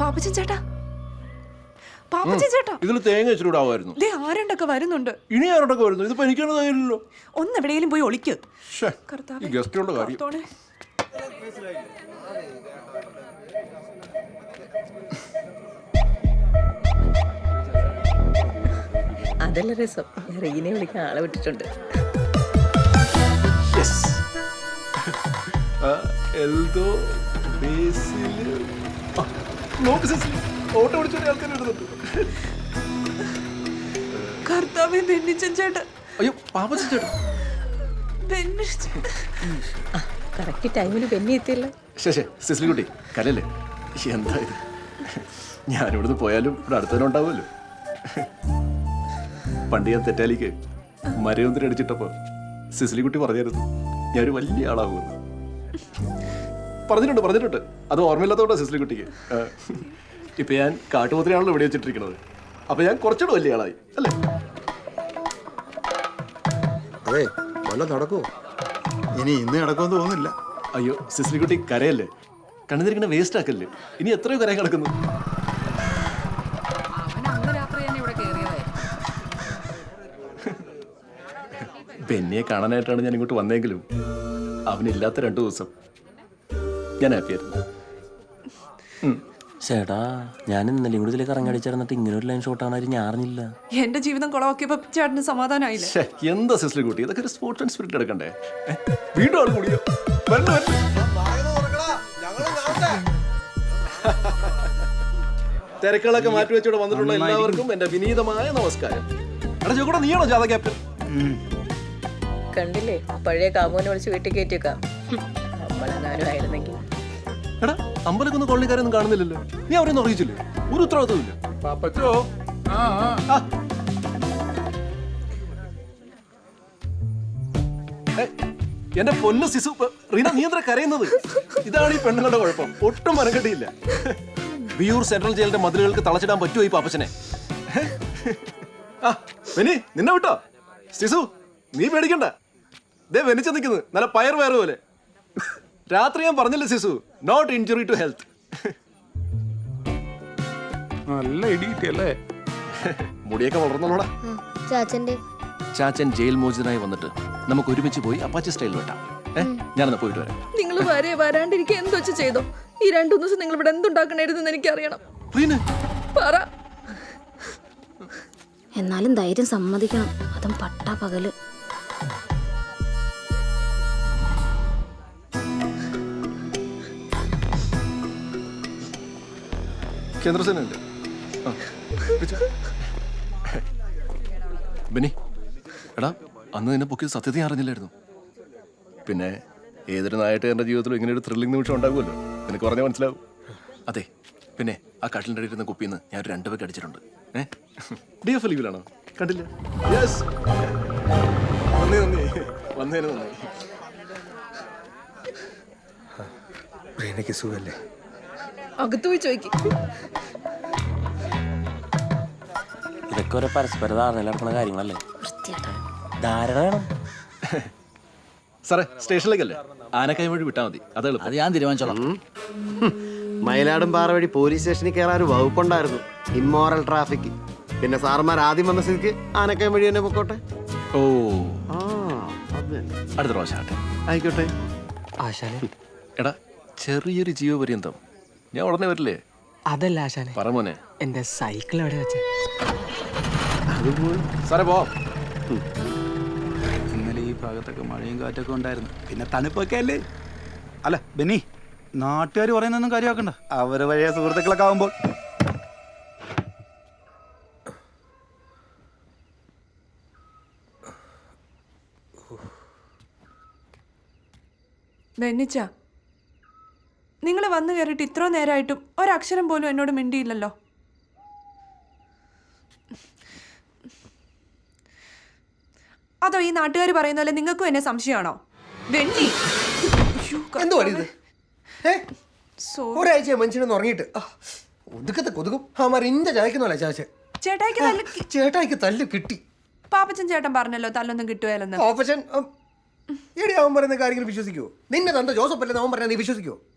പാപ്പച്ചൻ ചേട്ടാ. പാപ്പച്ചൻ ചേട്ടാ. ഇതിൽ തേങ്ങ ഇച്ചിരൂടാവുമായിരുന്നു ദേ ആരണ്ടൊക്കെ വരുന്നുണ്ട്? ഇനി വരുന്നു? ഇതിപ്പോ എനിക്കാണ് ഒന്ന് എവിടെയെങ്കിലും പോയി ഒളിക്ക്. കർത്താവേ, ഈ ഗസ്റ്റുകളുടെ കാര്യം. അതല്ല രസം. ഞാൻ റീനെ വിളിക്കാൻ ആളെ വിട്ടിട്ടുണ്ട്. Yes. ആ, എൽദോ ബേസിൽ. ആ, നോക്ക് ഓട്ടോ വിളിച്ചോണ്ട് ആൾക്കാർ വരുന്നുണ്ട്. കർത്താവേ ബെന്നിച്ചൻ ചേട്ടൻ അയ്യോ പാപ്പച്ചൻ ചേട്ടാ ബെന്നിച്ചൻ കറക്റ്റ് ടൈമിന് പെന്നി എത്തിയല്ലോ. ശേ സിസിലി കുട്ടി കലല്ലേ എന്താ ഇത്? ഞാനിവിടുന്ന് പോയാലും ഇവിടെ അടുത്തന്നെ ഉണ്ടാവുമല്ലോ. പണ്ട് ഞാൻ തെറ്റാലിക്ക് മരയൊന്നിന് അടിച്ചിട്ടപ്പോ സിസിലി കുട്ടി പറഞ്ഞായിരുന്നു ഞാനൊരു വലിയ ആളാകുമെന്ന്. പറഞ്ഞിട്ടുണ്ട് പറഞ്ഞിട്ടുണ്ട്. അത് ഓർമ്മയില്ലാത്തോണ്ടാ സിസിലി കുട്ടിക്ക്. ഇപ്പൊ ഞാൻ കാട്ടുപോത്തിനാണല്ലോ ഇവിടെ വെച്ചിട്ടിരിക്കുന്നത്. അപ്പൊ ഞാൻ കുറച്ചുകൂടെ വലിയ ആളായി അല്ലേ? അതെ വല്ല നടക്കുമോ ഇനി ഇന്ന് നടക്കുമെന്ന് തോന്നുന്നില്ല. അയ്യോ സിസിലി കുട്ടി കരയല്ലേ? കണ്ണുതിരിക്കണ വേസ്റ്റ് ആക്കല്ലേ? ഇനി എത്രയോ കരയാൻ കിടക്കുന്നു. ബെന്നിയെ കാണാനായിട്ടാണ് ഞാൻ ഇങ്ങോട്ട് വന്നെങ്കിലും അവനില്ലാത്ത രണ്ടു ദിവസം. ഞാൻ ഹാപ്പി ആയിരുന്നു ചേട്ടാ ഞാൻ ഇന്നലെയും കൂടി ഇതിലേക്ക് ഇറങ്ങടിച്ചിരുന്നിട്ട് ഇങ്ങനെ ഒരു ലൈൻ ഷോട്ട് ആണ് ഞാൻ അറിഞ്ഞില്ല എന്റെ ജീവിതം കുളവാക്കിയപ്പോ ചേട്ടന് സമാധാനമായില്ലേ ശ്ശേ, എന്താ സിസ്റ്റർ കുട്ടി? ഇതൊക്കെ ഒരു സ്പോർട്സ് ആൻഡ് സ്പിരിറ്റ് എടുക്കണ്ടേ? ഏ? വീണ്ടും ആൾ കൂടിയോ? വരണം വരണം തിരക്കുകളൊക്കെ മാറ്റി വെച്ചോടെ വന്നിട്ടുള്ള എല്ലാവർക്കും എന്റെ വിനീതമായ നമസ്കാരം. എടാ ചോക്കൂടെ നീയാണോ ജാഥ ക്യാപ്റ്റൻ? കണ്ടില്ലേ? പഴയ കാമോനെ വിളിച്ച് വീട്ടിൽ കയറ്റിയേക്കാം. ആയിരുന്നെങ്കിൽ എടാ അമ്പലക്കുന്ന് കോളനിക്കാരൊന്നും കാണുന്നില്ലല്ലോ. നീ അവരെയൊന്നും അറിയിച്ചില്ലേ? ഒരു ഉത്തരവാദിത്തമില്ല പാപ്പച്ചോ? എന്റെ പൊന്ന് സിസു റീന നീ എന്താ കരയുന്നത്? ഇതാണ് ഈ പെണ്ണുങ്ങളുടെ കുഴപ്പം. ഒട്ടും മനക്കെട്ടിയില്ല വിയൂർ സെൻട്രൽ ജയിലിന്റെ മതിലുകൾക്ക് തളച്ചിടാൻ പറ്റുമോ ഈ പാപ്പച്ചനെ? ആ വെനി നിന്നെ വിട്ടോ? സിസു നീ പേടിക്കണ്ട. ദേ വെനിച്ചു നിൽക്കുന്നത് നല്ല പയർ വയറ് പോലെ. രാത്രി ഞാൻ പറഞ്ഞില്ല സിസു? നോട്ട് ഇഞ്ചുറി ടു ഹെൽത്ത് നല്ല ഇടി കിട്ടിയല്ലേ? മുടിയൊക്കെ വളർന്നല്ലോടാ. ചാച്ചന്റെ. ചാച്ചൻ ജയിൽ മോചിതനായി വന്നിട്ട് നമുക്ക് ഒരുമിച്ച് പോയി അപ്പാച്ചി സ്റ്റൈൽ വെട്ടാം. ഞാനൊന്ന് പോയിട്ട് വരാം. നിങ്ങൾ വരെ വരാണ്ടിരിക്കുക എന്തോ വെച്ച് ചെയ്തോ? ഈ രണ്ടു ദിവസം നിങ്ങൾ ഇവിടെ എന്തുണ്ടാക്കണേരുതെന്ന് എനിക്കറിയണം. പിന്നെ പറ. എന്നാലും ധൈര്യം സമ്മതിക്കണം. അതും പട്ടാ പകൽ. ആ, പിടിച്ചോ. ബെന്നി എടാ അന്ന് നിന്നെ പൊക്കിയത് സത്യത ഞാൻ അറിഞ്ഞില്ലായിരുന്നു. പിന്നെ ഏതൊരു നായിട്ട് എന്റെ ജീവിതത്തിലും ഇങ്ങനെ ഒരു ത്രില്ലിംഗ് നിമിഷം ഉണ്ടാകുമല്ലോ? നിനക്ക് പറഞ്ഞാൽ മനസ്സിലാവും. അതെ പിന്നെ ആ കട്ടിലിന്റെ ഇരുന്ന കുപ്പിന്ന് ഞാൻ ഒരു രണ്ട് പേക്ക് അടിച്ചിട്ടുണ്ട്. ഏ? ഡി എഫ് ലീവിലാണോ കണ്ടില്ല. യെസ് നന്ദി നന്ദി. വന്നതിന് നന്ദി. റീനയ്ക്ക് സുഖല്ലേ? അകത്തു പോയി ചോദിക്കും ഇതൊക്കെ ഒരു പരസ്പര ധാരണ നടക്കുന്ന കാര്യങ്ങളല്ലേ? ധാരണ വേണം സാറേ സ്റ്റേഷനിലേക്കല്ലേ? ആനക്കായ വഴി വിട്ടാൽ മതി. അത് എളുപ്പം. അത് ഞാൻ തീരുമാനിച്ചോളാം. മയിലാടും പാറ വഴി പോലീസ് സ്റ്റേഷനിൽ കയറാൻ ഒരു വകുപ്പുണ്ടായിരുന്നു ഇമ്മോറൽ ട്രാഫിക്. പിന്നെ സാറുമാർ ആദ്യം വന്ന സ്ഥിതിക്ക് ആനക്കയം വഴി തന്നെ പൊക്കോട്ടെ? ഓ. ആ അത് തന്നെ. അടുത്ത പ്രാവശ്യം ആട്ടെ ആയിക്കോട്ടെ. ആശാനെ. എടാ ചെറിയൊരു ജീവപര്യന്തം. ഞാൻ ഉടനെ വരില്ലേ? അതല്ല ആശാനെ. പറമോനെ എന്റെ സൈക്കിൾ എവിടെ വെച്ചേ? സാറേ പോ. ഇന്നലെ ഈ ഭാഗത്തൊക്കെ മഴയും കാറ്റൊക്കെ ഉണ്ടായിരുന്നു. പിന്നെ തണുപ്പൊക്കെ അല്ലേ? അല്ല ബെന്നി നാട്ടുകാർ പറയുന്നൊന്നും കാര്യമാക്കണ്ട. അവർ വഴിയ സുഹൃത്തുക്കളൊക്കെ ആവുമ്പോൾ. ബെന്നിച്ച നിങ്ങൾ വന്നു കയറിയിട്ട് ഇത്ര നേരമായിട്ടും ഒരക്ഷരം പോലും എന്നോട് മിണ്ടിയില്ലല്ലോ. അതോ ഈ നാട്ടുകാർ പറയുന്ന പോലെ നിങ്ങൾക്കും എന്നെ സംശയമാണോ? വെണ്ണി. എന്തുവാടി ഇത്? ഏ Sorry. ഒരാഴ്ച മനുഷ്യനൊന്ന് ഉറങ്ങിയിട്ട്. ആ, ഒതുക്കത്തെ കൊതുകും. അവന്മാർ ഇഞ്ച ചായക്കുന്നല്ല ചാച്ച ചേട്ടായിക്ക് തല്ല് ചേട്ടായിക്ക് തല്ല് കിട്ടി. പാപ്പച്ചൻ ചേട്ടൻ പറഞ്ഞല്ലോ തല്ലൊന്നും കിട്ടുകയല്ലെന്ന്. പാപ്പച്ചൻ എടി അവൻ പറയുന്ന കാര്യങ്ങൾ വിശ്വസിക്കുമോ നിന്നെ തന്റെ ജോസഫ് അല്ലെന്ന് അവൻ പറഞ്ഞാൽ നീ വിശ്വസിക്കുവോ? ആ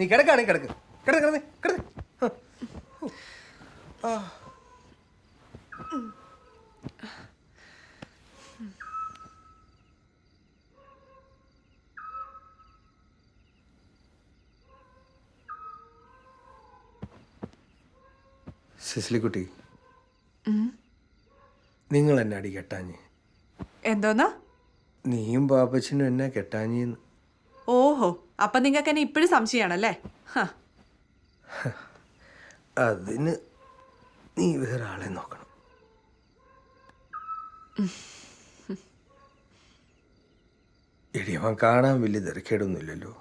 നീ കിടക്കാണ് കിടക്ക്. കിടക്ക് കിടക്ക് കിടക്ക്. സിസ്ലിക്കുട്ടി. നിങ്ങൾ എന്നെ അടി കെട്ടാഞ്ഞ്? എന്തോന്നാ? നീയും ബാബച്ചനും എന്നെ കെട്ടാഞ്ഞെന്ന്? ഓഹോ അപ്പൊ നിങ്ങൾക്ക് എന്നെ ഇപ്പോഴും സംശയമാണല്ലേ? അതിന് നീ വേറെ ആളെ നോക്കണം. എടി അവൻ കാണാൻ വലിയ തിരക്കേടൊന്നുമില്ലല്ലോ.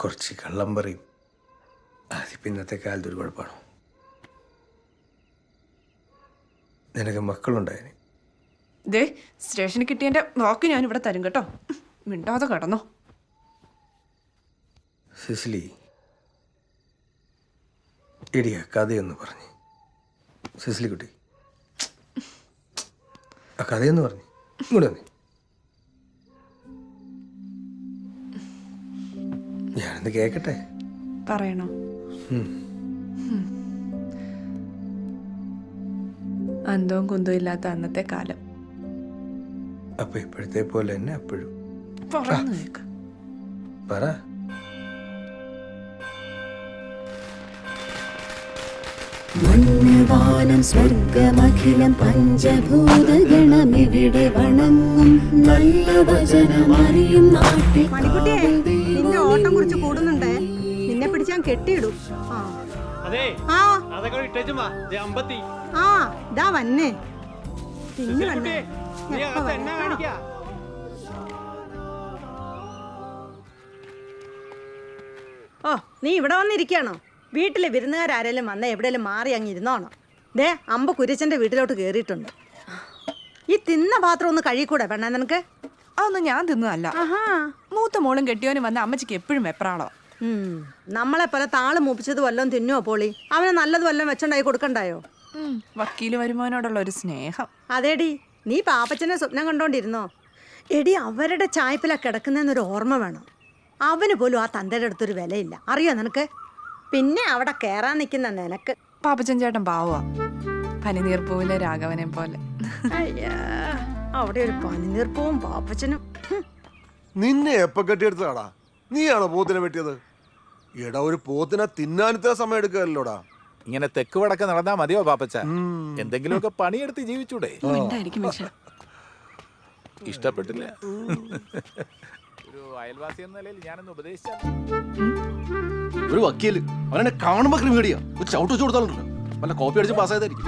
കുറച്ച് കള്ളം പറയും. അത് ഇന്നത്തെ കാലത്ത് ഒരു കുഴപ്പമാണോ? നിനക്ക് മക്കളുണ്ടായിന്? ദേ സ്റ്റേഷനിൽ കിട്ടിയ വാക്ക് ഞാൻ ഇവിടെ തരും കേട്ടോ. മിണ്ടാതെ കിടന്നോ. സിസിലി എടിയ കഥയെന്ന് പറഞ്ഞു. സിസിലി കുട്ടി ആ കഥയെന്ന് പറഞ്ഞു. ഇങ്ങോട്ട് വന്നേ. ഞാനെന്ന് കേക്കട്ടെ? പറയണോ. അന്തവും കുന്തവും ഇല്ലാത്ത അന്നത്തെ കാലം. അപ്പൊ ഇപ്പോഴത്തെ പോലെ തന്നെ അപ്പോഴും. പറയുന്നു കേൾക്ക പറ മണ്ണ് സ്വർഗമഖിലം പഞ്ചഭൂതഗണമിവിടെ വണങ്ങും. നല്ല വചനമറിയും നാട്ടിൽ നിന്നെ ഓട്ടം കുറിച്ച് കൂടുന്നുണ്ടേ? നിന്നെ പിടിച്ചാൻ കെട്ടിയിടും. ആ. ആ. ഇതാ വന്നേ. പിന്നെ വന്നേ. എപ്പ വരാം? ഓ നീ ഇവിടെ വന്നിരിക്കുകയാണോ? വീട്ടിലെ വിരുന്നുകാരാരെങ്കിലും വന്ന എവിടെയെങ്കിലും മാറി അങ്ങ് ഇരുന്നോണോ. ദേ അമ്പ കുരിച്ചന്റെ വീട്ടിലോട്ട് കയറിയിട്ടുണ്ട് ഈ തിന്ന പാത്രം ഒന്ന് കഴിക്കൂടെ പെണ്ണ നിനക്ക്? അതൊന്നും ഞാൻ തിന്നതല്ല മൂത്ത മോളും കെട്ടിയോനും വന്ന അമ്മച്ചിക്ക് എപ്പോഴും വെപ്രാളോ. നമ്മളെ പോലെ താൾ മൂപ്പിച്ചത് വല്ലതും തിന്നുവോ പോളി? അവന് നല്ലത് വല്ലതും വെച്ചുണ്ടായി കൊടുക്കണ്ടായോ? വക്കീൽ വരുമോനോടുള്ള ഒരു സ്നേഹം. അതേടി നീ പാപ്പച്ചനെ സ്വപ്നം കണ്ടോണ്ടിരുന്നോ? എടി അവരുടെ ചായ്പില കിടക്കുന്നതെന്നൊരു ഓർമ്മ വേണം. അവന് പോലും ആ തന്തയുടെ അടുത്തൊരു വിലയില്ല. അറിയോ നിനക്ക്? പിന്നെ അവിടെ കയറാൻ നിൽക്കുന്ന നിനക്ക്. പാപ്പച്ചൻ ചേട്ടൻ പാവുക പനിനീർപ്പൂവിലെ രാഘവനെ പോലെ. അയ്യാ അവിടെ ഒരു പനിനീർപ്പവും പാപ്പച്ചനും. നിന്നെ എപ്പ കെട്ടിയെടുത്തതാടാ? നീയാണോ പോത്തിനെ വെട്ടിയത്? എടാ ഒരു പോത്തിനെ തിന്നാനിത്ര സമയം എടുക്കുകയല്ലോടാ ഇങ്ങനെ തെക്ക് വടക്ക് നടന്നാ മതിയോ പാപ്പച്ച? എന്തെങ്കിലുമൊക്കെ പണിയെടുത്ത് ജീവിച്ചൂടെ? ഇഷ്ടപ്പെട്ടില്ല. അയൽവാസി എന്ന നിലയിൽ ഞാനൊന്ന് ഉപദേശിച്ചാൽ ഒരു വക്കീൽ. അവനെ കാണുമ്പോ ക്രിമിനടിയാ ഒരു ചവിട്ട് വെച്ച് കൊടുത്താലുണ്ടല്ലോ. വല്ല കോപ്പി അടിച്ച് പാസ്സായതായിരിക്കും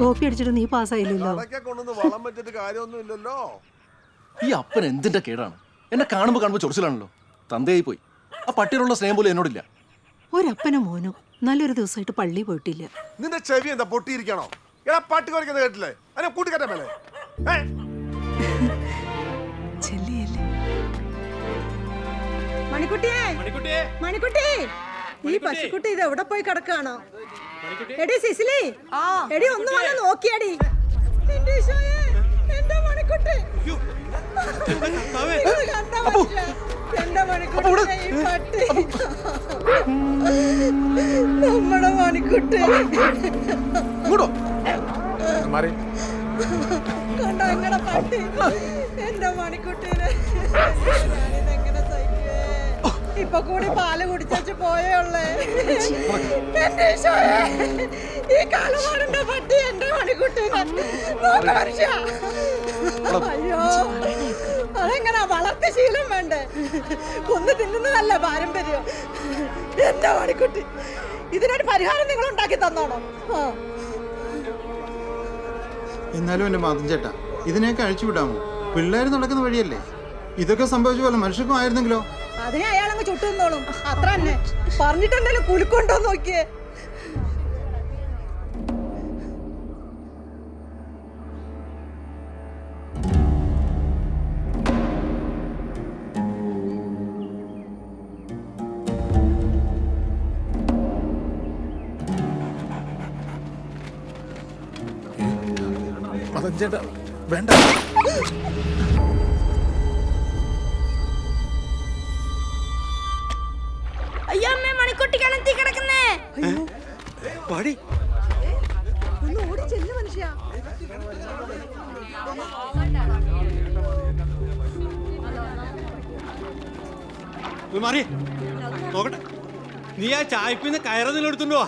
കോപ്പി അടിച്ചിട്ട് നീ പാസ്സായില്ലല്ലോ ആയില്ലല്ലോ. കൊണ്ടൊന്ന് വളം വെച്ചിട്ട് കാര്യമൊന്നും ഇല്ലല്ലോ. ഈ അപ്പൻ എന്തിന്റെ കേടാണ്? എന്നെ കാണുമ്പോ കാണുമ്പോ ചൊറിച്ചിലാണല്ലോ. തന്തയായി പോയി. ആ പട്ടിയോടുള്ള സ്നേഹം പോലും എന്നോടില്ല. ഒരപ്പനും മോനും നല്ലൊരു ദിവസമായിട്ട് പള്ളി പോയിട്ടില്ല. നിന്റെ ചെവി എന്താ പൊട്ടിയിരിക്കണോ? എടാ പാട്ട് കുറയ്ക്കുന്നത് കേട്ടില്ലേ? അതിനെ കൂട്ടിക്കറ്റ മേലെ. ഏ? ചെല്ലിയല്ലേ? മണിക്കുട്ടിയെ മണിക്കുട്ടി. ഈ പശുക്കുട്ടി ഇത് എവിടെ പോയി കിടക്കാണോ? എടി സിസിലി എടി ഒന്ന് വന്ന് നോക്കിയടി. എന്റെ മണിക്കുട്ടി? എന്റെ മണിക്കുട്ടി പട്ടി. നമ്മുടെ മണിക്കുട്ടി. കണ്ടോ എങ്ങനെ പട്ടി. മണിക്കുട്ടീനെ ഞാനിതെങ്ങനെ സഹിക്കുവേ? ഇപ്പൊ കൂടി പാൽ കുടിച്ചു പോയേ ഉള്ളേ. എന്റെ ഈ കാലമാടിന്റെ പട്ടി എന്റെ മണിക്കുട്ടീനെ അയ്യോ അതെങ്ങനെ വളർത്തി ശീലം വേണ്ടേ? കൊന്നു തിന്നുന്നതല്ല പാരമ്പര്യം. എന്റെ മണിക്കുട്ടി ഇതിനൊരു പരിഹാരം നിങ്ങൾ ഉണ്ടാക്കി തന്നോണോ എന്നാലും എന്റെ മാതം ചേട്ടാ ഇതിനെയൊക്കെ കഴിച്ചു വിടാമോ? പിള്ളേർ നടക്കുന്ന വഴിയല്ലേ? ഇതൊക്കെ സംഭവിച്ച പോലെ മനുഷ്യർക്കും ആയിരുന്നെങ്കിലോ? അതിനെ അയാളങ്ങ് ചുട്ടുന്നോളും അത്ര തന്നെ. പറഞ്ഞിട്ടുണ്ടല്ലോ കുലുക്കൊണ്ടോ നോക്കിയേ. ചേട്ടാ? വേണ്ട. അയ്യോ അമ്മേ മണിക്കുട്ടി കിണറ്റി കിടക്കുന്നേ പാടി. ഒന്ന് ഓടി ചെല്ലു മനുഷ്യ. മാറി നോക്കട്ടെ. നീ ആ ചായപ്പിന്ന് കയറുന്നില്ല എടുത്തുണ്ടോ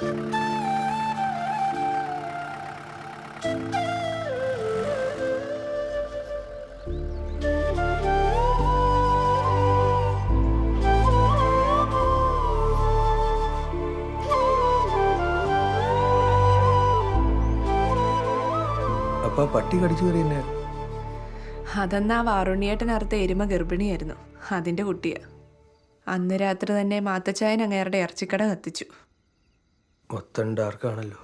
അപ്പൊ പട്ടി കടിച്ചു അതെന്നാ വാറുണ്ണിയേട്ടനറുത്ത എരുമ ഗർഭിണിയായിരുന്നു. അതിന്റെ കുട്ടിയാ. അന്ന് രാത്രി തന്നെ മാത്തച്ചായൻ അങ്ങേരുടെ ഇറച്ചിക്കട കത്തിച്ചു. മൊത്തം ഡാർക്കാണല്ലോ